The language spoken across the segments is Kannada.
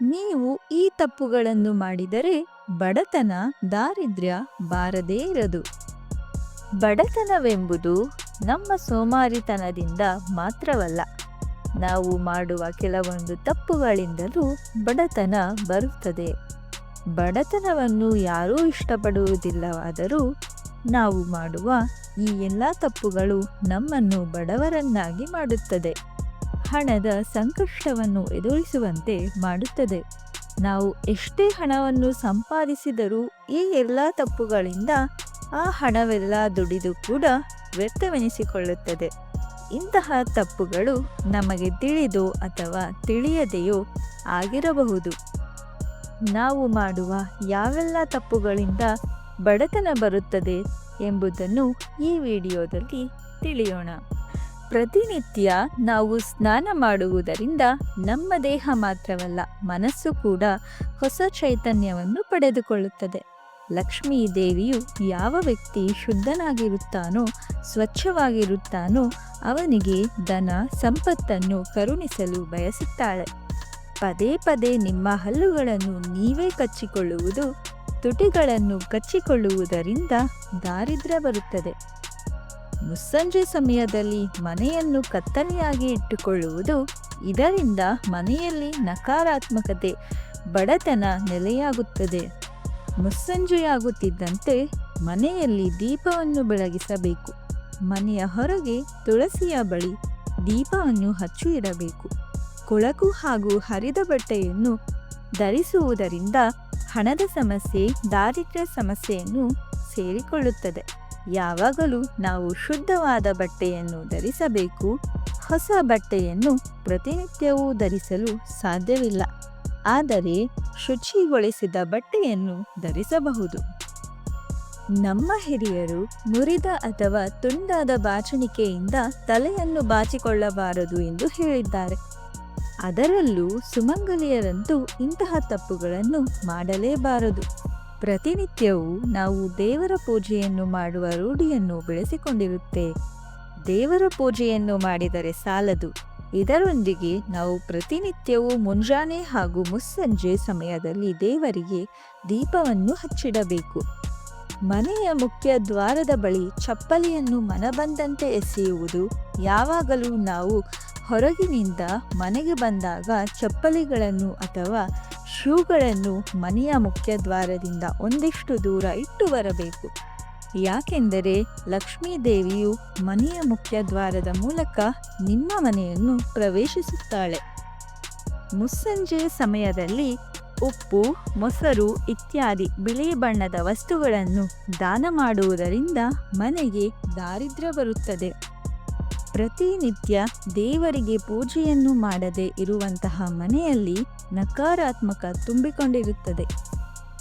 ನೀವು ಈ ತಪ್ಪುಗಳನ್ನು ಮಾಡಿದರೆ ಬಡತನ, ದಾರಿದ್ರ್ಯ ಬಾರದೇ ಇರದು. ಬಡತನವೆಂಬುದು ನಮ್ಮ ಸೋಮಾರಿತನದಿಂದ ಮಾತ್ರವಲ್ಲ, ನಾವು ಮಾಡುವ ಕೆಲವೊಂದು ತಪ್ಪುಗಳಿಂದಲೂ ಬಡತನ ಬರುತ್ತದೆ. ಬಡತನವನ್ನು ಯಾರೂ ಇಷ್ಟಪಡುವುದಿಲ್ಲವಾದರೂ ನಾವು ಮಾಡುವ ಈ ಎಲ್ಲ ತಪ್ಪುಗಳು ನಮ್ಮನ್ನು ಬಡವರನ್ನಾಗಿ ಮಾಡುತ್ತದೆ. ಹಣದ ಸಂಕಷ್ಟವನ್ನು ಎದುರಿಸುವಂತೆ ಮಾಡುತ್ತದೆ. ನಾವು ಎಷ್ಟೇ ಹಣವನ್ನು ಸಂಪಾದಿಸಿದರೂ ಈ ಎಲ್ಲ ತಪ್ಪುಗಳಿಂದ ಆ ಹಣವೆಲ್ಲ ದುಡಿದು ಕೂಡ ವ್ಯರ್ಥವೆನಿಸಿಕೊಳ್ಳುತ್ತದೆ. ಇಂತಹ ತಪ್ಪುಗಳು ನಮಗೆ ತಿಳಿದೋ ಅಥವಾ ತಿಳಿಯದೆಯೋ ಆಗಿರಬಹುದು. ನಾವು ಮಾಡುವ ಯಾವೆಲ್ಲ ತಪ್ಪುಗಳಿಂದ ಬಡತನ ಬರುತ್ತದೆ ಎಂಬುದನ್ನು ಈ ವಿಡಿಯೋದಲ್ಲಿ ತಿಳಿಯೋಣ. ಪ್ರತಿನಿತ್ಯ ನಾವು ಸ್ನಾನ ಮಾಡುವುದರಿಂದ ನಮ್ಮ ದೇಹ ಮಾತ್ರವಲ್ಲ, ಮನಸ್ಸು ಕೂಡ ಹೊಸ ಚೈತನ್ಯವನ್ನು ಪಡೆದುಕೊಳ್ಳುತ್ತದೆ. ಲಕ್ಷ್ಮೀ ದೇವಿಯು ಯಾವ ವ್ಯಕ್ತಿ ಶುದ್ಧನಾಗಿರುತ್ತಾನೋ, ಸ್ವಚ್ಛವಾಗಿರುತ್ತಾನೋ, ಅವನಿಗೆ ದನ ಸಂಪತ್ತನ್ನು ಕರುಣಿಸಲು ಬಯಸುತ್ತಾಳೆ. ಪದೇ ಪದೇ ನಿಮ್ಮ ಹಲ್ಲುಗಳನ್ನು ನೀವೇ ಕಚ್ಚಿಕೊಳ್ಳುವುದು, ತುಟಿಗಳನ್ನು ಕಚ್ಚಿಕೊಳ್ಳುವುದರಿಂದ ದಾರಿದ್ರ್ಯ ಬರುತ್ತದೆ. ಮುಸ್ಸಂಜೆ ಸಮಯದಲ್ಲಿ ಮನೆಯನ್ನು ಕತ್ತಲೆಯಾಗಿ ಇಟ್ಟುಕೊಳ್ಳುವುದು ಇದರಿಂದ ಮನೆಯಲ್ಲಿ ನಕಾರಾತ್ಮಕತೆ, ಬಡತನ ನೆಲೆಯಾಗುತ್ತದೆ. ಮುಸ್ಸಂಜೆಯಾಗುತ್ತಿದ್ದಂತೆ ಮನೆಯಲ್ಲಿ ದೀಪವನ್ನು ಬೆಳಗಿಸಬೇಕು. ಮನೆಯ ಹೊರಗೆ ತುಳಸಿಯ ಬಳಿ ದೀಪವನ್ನು ಹಚ್ಚಿ ಇಡಬೇಕು. ಕೊಳಕು ಹಾಗೂ ಹರಿದ ಬಟ್ಟೆಯನ್ನು ಧರಿಸುವುದರಿಂದ ಹಣದ ಸಮಸ್ಯೆ, ದಾರಿದ್ರ್ಯ ಸಮಸ್ಯೆಯನ್ನು ಸೇರಿಕೊಳ್ಳುತ್ತದೆ. ಯಾವಾಗಲೂ ನಾವು ಶುದ್ಧವಾದ ಬಟ್ಟೆಯನ್ನು ಧರಿಸಬೇಕು. ಹೊಸ ಬಟ್ಟೆಯನ್ನು ಪ್ರತಿನಿತ್ಯವೂ ಧರಿಸಲು ಸಾಧ್ಯವಿಲ್ಲ. ಆದರೆ ಶುಚಿಗೊಳಿಸಿದ ಬಟ್ಟೆಯನ್ನು ಧರಿಸಬಹುದು. ನಮ್ಮ ಹಿರಿಯರು ಮುರಿದ ಅಥವಾ ತುಂಡಾದ ಬಾಚಣಿಕೆಯಿಂದ ತಲೆಯನ್ನು ಬಾಚಿಕೊಳ್ಳಬಾರದು ಎಂದು ಹೇಳಿದ್ದಾರೆ. ಅದರಲ್ಲೂ ಸುಮಂಗಲಿಯರಂತೂ ಇಂತಹ ತಪ್ಪುಗಳನ್ನು ಮಾಡಲೇಬಾರದು. ಪ್ರತಿನಿತ್ಯವೂ ನಾವು ದೇವರ ಪೂಜೆಯನ್ನು ಮಾಡುವ ರೂಢಿಯನ್ನು ಬೆಳೆಸಿಕೊಂಡಿರುತ್ತೆ. ದೇವರ ಪೂಜೆಯನ್ನು ಮಾಡಿದರೆ ಸಾಲದು. ಇದರೊಂದಿಗೆ ನಾವು ಪ್ರತಿನಿತ್ಯವೂ ಮುಂಜಾನೆ ಹಾಗೂ ಮುಸ್ಸಂಜೆ ಸಮಯದಲ್ಲಿ ದೇವರಿಗೆ ದೀಪವನ್ನು ಹಚ್ಚಿಡಬೇಕು. ಮನೆಯ ಮುಖ್ಯ ದ್ವಾರದ ಬಳಿ ಚಪ್ಪಲಿಯನ್ನು ಮನಬಂದಂತೆ ಎಸೆಯುವುದು. ಯಾವಾಗಲೂ ನಾವು ಹೊರಗಿನಿಂದ ಮನೆಗೆ ಬಂದಾಗ ಚಪ್ಪಲಿಗಳನ್ನು ಅಥವಾ ಶೂಗಳನ್ನು ಮನೆಯ ಮುಖ್ಯದ್ವಾರದಿಂದ ಒಂದಿಷ್ಟು ದೂರ ಇಟ್ಟು ಬರಬೇಕು. ಯಾಕೆಂದರೆ ಲಕ್ಷ್ಮೀ ದೇವಿಯು ಮನೆಯ ಮುಖ್ಯದ್ವಾರದ ಮೂಲಕ ನಿಮ್ಮ ಮನೆಯನ್ನು ಪ್ರವೇಶಿಸುತ್ತಾಳೆ. ಮುಸ್ಸಂಜೆ ಸಮಯದಲ್ಲಿ ಉಪ್ಪು, ಮೊಸರು ಇತ್ಯಾದಿ ಬಿಳಿ ಬಣ್ಣದ ವಸ್ತುಗಳನ್ನು ದಾನ ಮಾಡುವುದರಿಂದ ಮನೆಗೆ ದಾರಿದ್ರ್ಯ ಬರುತ್ತದೆ. ಪ್ರತಿನಿತ್ಯ ದೇವರಿಗೆ ಪೂಜೆಯನ್ನು ಮಾಡದೆ ಇರುವಂತಹ ಮನೆಯಲ್ಲಿ ನಕಾರಾತ್ಮಕ ತುಂಬಿಕೊಂಡಿರುತ್ತದೆ.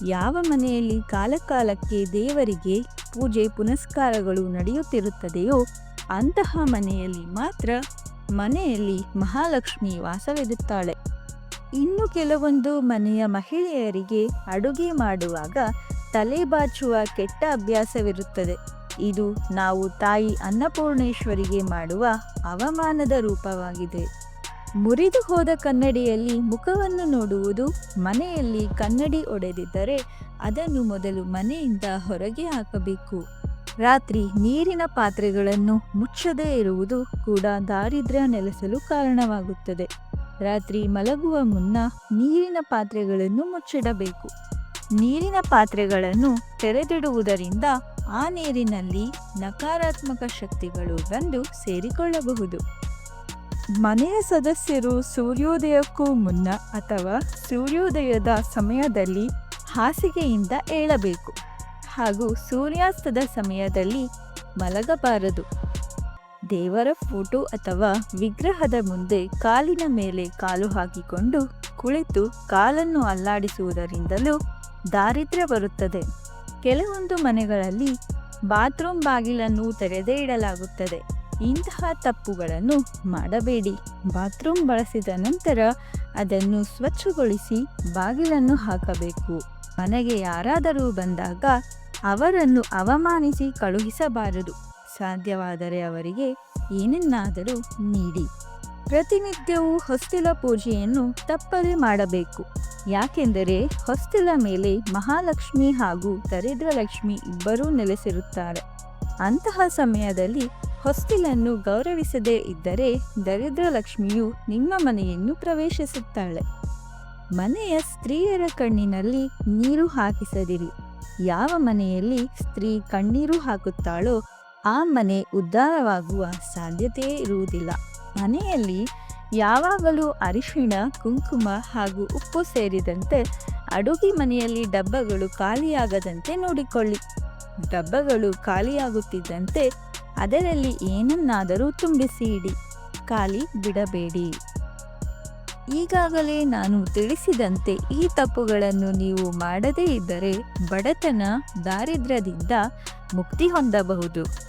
ಯಾವ ಮನೆಯಲ್ಲಿ ಕಾಲಕಾಲಕ್ಕೆ ದೇವರಿಗೆ ಪೂಜೆ ಪುನಸ್ಕಾರಗಳು ನಡೆಯುತ್ತಿರುತ್ತದೆಯೋ ಅಂತಹ ಮನೆಯಲ್ಲಿ ಮಾತ್ರ ಮನೆಯಲ್ಲಿ ಮಹಾಲಕ್ಷ್ಮಿ ವಾಸವಿರುತ್ತಾಳೆ. ಇನ್ನು ಕೆಲವೊಂದು ಮನೆಯ ಮಹಿಳೆಯರಿಗೆ ಅಡುಗೆ ಮಾಡುವಾಗ ತಲೆ ಬಾಚುವ ಕೆಟ್ಟ ಅಭ್ಯಾಸವಿರುತ್ತದೆ. ಇದು ನಾವು ತಾಯಿ ಅನ್ನಪೂರ್ಣೇಶ್ವರಿಗೆ ಮಾಡುವ ಅವಮಾನದ ರೂಪವಾಗಿದೆ. ಮುರಿದು ಹೋದ ಕನ್ನಡಿಯಲ್ಲಿ ಮುಖವನ್ನು ನೋಡುವುದು ಮನೆಯಲ್ಲಿ ಕನ್ನಡಿ ಒಡೆದಿದ್ದರೆ ಅದನ್ನು ಮೊದಲು ಮನೆಯಿಂದ ಹೊರಗೆ ಹಾಕಬೇಕು. ರಾತ್ರಿ ನೀರಿನ ಪಾತ್ರೆಗಳನ್ನು ಮುಚ್ಚದೇ ಇರುವುದು ಕೂಡ ದಾರಿದ್ರ್ಯ ನೆಲೆಸಲು ಕಾರಣವಾಗುತ್ತದೆ. ರಾತ್ರಿ ಮಲಗುವ ಮುನ್ನ ನೀರಿನ ಪಾತ್ರೆಗಳನ್ನು ಮುಚ್ಚಿಡಬೇಕು. ನೀರಿನ ಪಾತ್ರೆಗಳನ್ನು ತೆರೆದಿಡುವುದರಿಂದ ಆ ನೀರಿನಲ್ಲಿ ನಕಾರಾತ್ಮಕ ಶಕ್ತಿಗಳು ಬಂದು ಸೇರಿಕೊಳ್ಳಬಹುದು. ಮನೆಯ ಸದಸ್ಯರು ಸೂರ್ಯೋದಯಕ್ಕೂ ಮುನ್ನ ಅಥವಾ ಸೂರ್ಯೋದಯದ ಸಮಯದಲ್ಲಿ ಹಾಸಿಗೆಯಿಂದ ಏಳಬೇಕು ಹಾಗೂ ಸೂರ್ಯಾಸ್ತದ ಸಮಯದಲ್ಲಿ ಮಲಗಬಾರದು. ದೇವರ ಫೋಟೋ ಅಥವಾ ವಿಗ್ರಹದ ಮುಂದೆ ಕಾಲಿನ ಮೇಲೆ ಕಾಲು ಹಾಕಿಕೊಂಡು ಕುಳಿತು ಕಾಲನ್ನು ಅಲ್ಲಾಡಿಸುವುದರಿಂದಲೂ ದಾರಿದ್ರ್ಯ ಬರುತ್ತದೆ. ಕೆಲವೊಂದು ಮನೆಗಳಲ್ಲಿ ಬಾತ್ರೂಮ್ ಬಾಗಿಲನ್ನು ತೆರೆದೇ ಇಡಲಾಗುತ್ತದೆ. ಇಂತಹ ತಪ್ಪುಗಳನ್ನು ಮಾಡಬೇಡಿ. ಬಾತ್ರೂಮ್ ಬಳಸಿದ ನಂತರ ಅದನ್ನು ಸ್ವಚ್ಛಗೊಳಿಸಿ ಬಾಗಿಲನ್ನು ಹಾಕಬೇಕು. ಮನೆಗೆ ಯಾರಾದರೂ ಬಂದಾಗ ಅವರನ್ನು ಅವಮಾನಿಸಿ ಕಳುಹಿಸಬಾರದು. ಸಾಧ್ಯವಾದರೆ ಅವರಿಗೆ ಏನನ್ನಾದರೂ ನೀಡಿ. ಪ್ರತಿನಿತ್ಯವೂ ಹೊಸ್ತಿಲ ಪೂಜೆಯನ್ನು ತಪ್ಪದೆ ಮಾಡಬೇಕು. ಯಾಕೆಂದರೆ ಹೊಸ್ತಿಲ ಮೇಲೆ ಮಹಾಲಕ್ಷ್ಮಿ ಹಾಗೂ ದರಿದ್ರಲಕ್ಷ್ಮಿ ಇಬ್ಬರೂ ನೆಲೆಸಿರುತ್ತಾರೆ. ಅಂತಹ ಸಮಯದಲ್ಲಿ ಹೊಸ್ತಿಲನ್ನು ಗೌರವಿಸದೇ ಇದ್ದರೆ ದರಿದ್ರಲಕ್ಷ್ಮಿಯು ನಿಮ್ಮ ಮನೆಯನ್ನು ಪ್ರವೇಶಿಸುತ್ತಾಳೆ. ಮನೆಯ ಸ್ತ್ರೀಯರ ಕಣ್ಣಿನಲ್ಲಿ ನೀರು ಹಾಕಿಸದಿರಿ. ಯಾವ ಮನೆಯಲ್ಲಿ ಸ್ತ್ರೀ ಕಣ್ಣೀರು ಹಾಕುತ್ತಾಳೋ ಆ ಮನೆ ಉದ್ಧಾರವಾಗುವ ಸಾಧ್ಯತೆಯೇ ಇರುವುದಿಲ್ಲ. ಮನೆಯಲ್ಲಿ ಯಾವಾಗಲೂ ಅರಿಶಿಣ, ಕುಂಕುಮ ಹಾಗೂ ಉಪ್ಪು ಸೇರಿದಂತೆ ಅಡುಗೆ ಮನೆಯಲ್ಲಿ ಡಬ್ಬಗಳು ಖಾಲಿಯಾಗದಂತೆ ನೋಡಿಕೊಳ್ಳಿ. ಡಬ್ಬಗಳು ಖಾಲಿಯಾಗುತ್ತಿದ್ದಂತೆ ಅದರಲ್ಲಿ ಏನನ್ನಾದರೂ ತುಂಬಿಸಿ ಇಡಿ ಖಾಲಿ ಬಿಡಬೇಡಿ. ಈಗಾಗಲೇ ನಾನು ತಿಳಿಸಿದಂತೆ ಈ ತಪ್ಪುಗಳನ್ನು ನೀವು ಮಾಡದೇ ಇದ್ದರೆ ಬಡತನ, ದಾರಿದ್ರ್ಯದಿಂದ ಮುಕ್ತಿ ಹೊಂದಬಹುದು.